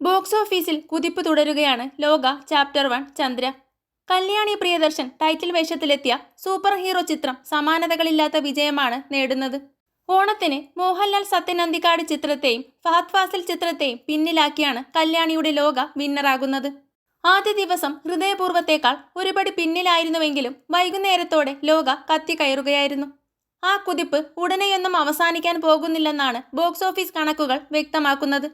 Box ഓഫീസിൽ കുതിപ്പ് തുടരുകയാണ് Lokah chapter one Chandra. Kalyani Priyadarshan title വേഷത്തിലെത്തിയ super hero ചിത്രം സമാനതകളില്ലാത്ത വിജയമാണ് നേടുന്നത്. ഓണത്തിന് മോഹൻലാൽ സത്യനന്ദിക്കാട് ചിത്രത്തെയും ഫഹദ് ഫാസിൽ ചിത്രത്തെയും പിന്നിലാക്കിയാണ് കല്യാണിയുടെ ലോക വിന്നറാകുന്നത്. ആദ്യ ദിവസം ഹൃദയപൂർവത്തേക്കാൾ ഒരുപടി പിന്നിലായിരുന്നുവെങ്കിലും വൈകുന്നേരത്തോടെ ലോക കത്തിക്കയറുകയായിരുന്നു ആ കുതിപ്പ് ഉടനെയൊന്നും അവസാനിക്കാൻ പോകുന്നില്ലെന്നാണ് ബോക്സ് ഓഫീസ് കണക്കുകൾ വ്യക്തമാക്കുന്നത്.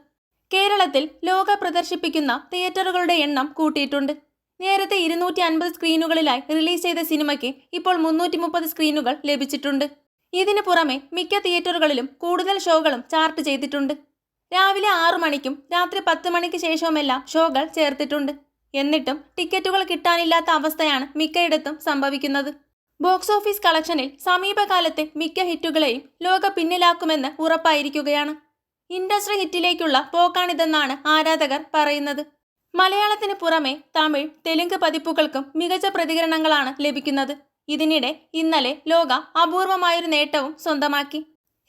കേരളത്തിൽ ലോക പ്രദർശിപ്പിക്കുന്ന തിയേറ്ററുകളുടെ എണ്ണം കൂട്ടിയിട്ടുണ്ട്. നേരത്തെ ഇരുന്നൂറ്റി അൻപത് സ്ക്രീനുകളിലായി റിലീസ് ചെയ്ത സിനിമയ്ക്ക് ഇപ്പോൾ മുന്നൂറ്റി മുപ്പത് സ്ക്രീനുകൾ ലഭിച്ചിട്ടുണ്ട്. ഇതിനു പുറമെ മിക്ക തിയേറ്ററുകളിലും കൂടുതൽ ഷോകളും ചാർട്ട് ചെയ്തിട്ടുണ്ട്. രാവിലെ ആറു മണിക്കും രാത്രി പത്ത് മണിക്ക് ശേഷവുമെല്ലാം ഷോകൾ ചേർത്തിട്ടുണ്ട്. എന്നിട്ടും ടിക്കറ്റുകൾ കിട്ടാനില്ലാത്ത അവസ്ഥയാണ് മിക്കയിടത്തും സംഭവിക്കുന്നത്. ബോക്സ് ഓഫീസ് കളക്ഷനിൽ സമീപകാലത്തെ മിക്ക ഹിറ്റുകളെയും ലോക പിന്നിലാക്കുമെന്ന് ഉറപ്പായിരിക്കുകയാണ്. ഇൻഡസ്ട്രി ഹിറ്റിലേക്കുള്ള പോക്കാണിതെന്നാണ് ആരാധകർ പറയുന്നത്. മലയാളത്തിന് പുറമെ തമിഴ് തെലുങ്ക് പതിപ്പുകൾക്കും മികച്ച പ്രതികരണങ്ങളാണ് ലഭിക്കുന്നത്. ഇതിനിടെ ഇന്നലെ ലോക അപൂർവമായൊരു നേട്ടവും സ്വന്തമാക്കി.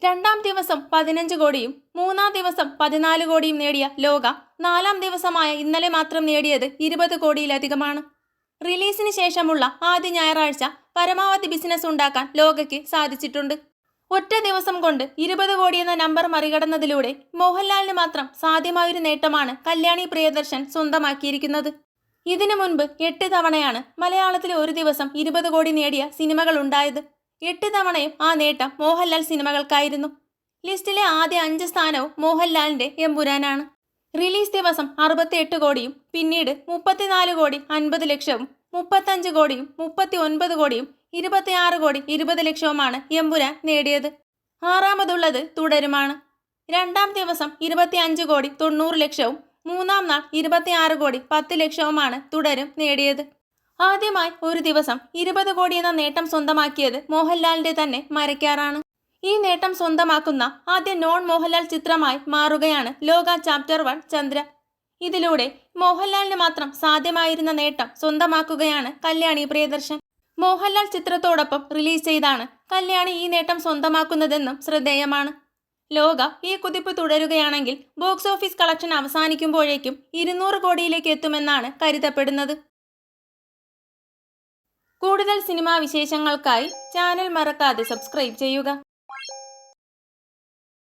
രണ്ടാം ദിവസം പതിനഞ്ച് കോടിയും മൂന്നാം ദിവസം പതിനാല് കോടിയും നേടിയ ലോക നാലാം ദിവസമായ ഇന്നലെ മാത്രം നേടിയത് ഇരുപത് കോടിയിലധികമാണ്. റിലീസിന് ശേഷമുള്ള ആദ്യ ഞായറാഴ്ച പരമാവധി ബിസിനസ് ഉണ്ടാക്കാൻ ലോകയ്ക്ക് സാധിച്ചിട്ടുണ്ട്. ഒറ്റ ദിവസം കൊണ്ട് ഇരുപത് കോടി എന്ന നമ്പർ മറികടന്നതിലൂടെ മോഹൻലാലിന് മാത്രം സാധ്യമായൊരു നേട്ടമാണ് കല്യാണി പ്രിയദർശൻ സ്വന്തമാക്കിയിരിക്കുന്നത്. ഇതിനു മുൻപ് എട്ട് തവണയാണ് മലയാളത്തിൽ ഒരു ദിവസം ഇരുപത് കോടി നേടിയ സിനിമകൾ ഉണ്ടായത്. എട്ട് തവണയും ആ നേട്ടം മോഹൻലാൽ സിനിമകൾക്കായിരുന്നു. ലിസ്റ്റിലെ ആദ്യ അഞ്ച് സ്ഥാനവും മോഹൻലാലിന്റെ എമ്പുരാനാണ്. റിലീസ് ദിവസം അറുപത്തിയെട്ട് കോടിയും പിന്നീട് മുപ്പത്തിനാല് കോടി അൻപത് ലക്ഷവും മുപ്പത്തഞ്ച് കോടിയും മുപ്പത്തി ഒൻപത് കോടിയും ഇരുപത്തിയാറ് കോടി ഇരുപത് ലക്ഷവുമാണ് എമ്പുരാൻ നേടിയത്. ആറാമതുള്ളത് തുടരുമാണ്. രണ്ടാം ദിവസം ഇരുപത്തിയഞ്ച് കോടി തൊണ്ണൂറ് ലക്ഷവും മൂന്നാം നാൾ ഇരുപത്തിയാറ് കോടി പത്ത് ലക്ഷവുമാണ് തുടരും നേടിയത്. ആദ്യമായി ഒരു ദിവസം ഇരുപത് കോടി എന്ന നേട്ടം സ്വന്തമാക്കിയത് മോഹൻലാലിന്റെ തന്നെ മരക്കാറാണ് ഈ നേട്ടം സ്വന്തമാക്കുന്ന ആദ്യ നോൺ മോഹൻലാൽ ചിത്രമായി മാറുകയാണ് ലോക ചാപ്റ്റർ വൺ ചന്ദ്ര. ഇതിലൂടെ മോഹൻലാലിന് മാത്രം സാധ്യമായിരുന്ന നേട്ടം സ്വന്തമാക്കുകയാണ് കല്യാണി പ്രിയദർശൻ. മോഹൻലാൽ ചിത്രത്തോടൊപ്പം റിലീസ് ചെയ്താണ് കല്യാണി ഈ നേട്ടം സ്വന്തമാക്കുന്നതെന്നും ശ്രദ്ധേയമാണ്. ലോക ഈ കുതിപ്പ് തുടരുകയാണെങ്കിൽ ബോക്സ് ഓഫീസ് കളക്ഷൻ അവസാനിക്കുമ്പോഴേക്കും ഇരുന്നൂറ് കോടിയിലേക്ക് എത്തുമെന്നാണ് കരുതപ്പെടുന്നത്. കൂടുതൽ സിനിമാ വിശേഷങ്ങൾക്കായി ചാനൽ മറക്കാതെ സബ്സ്ക്രൈബ് ചെയ്യുക.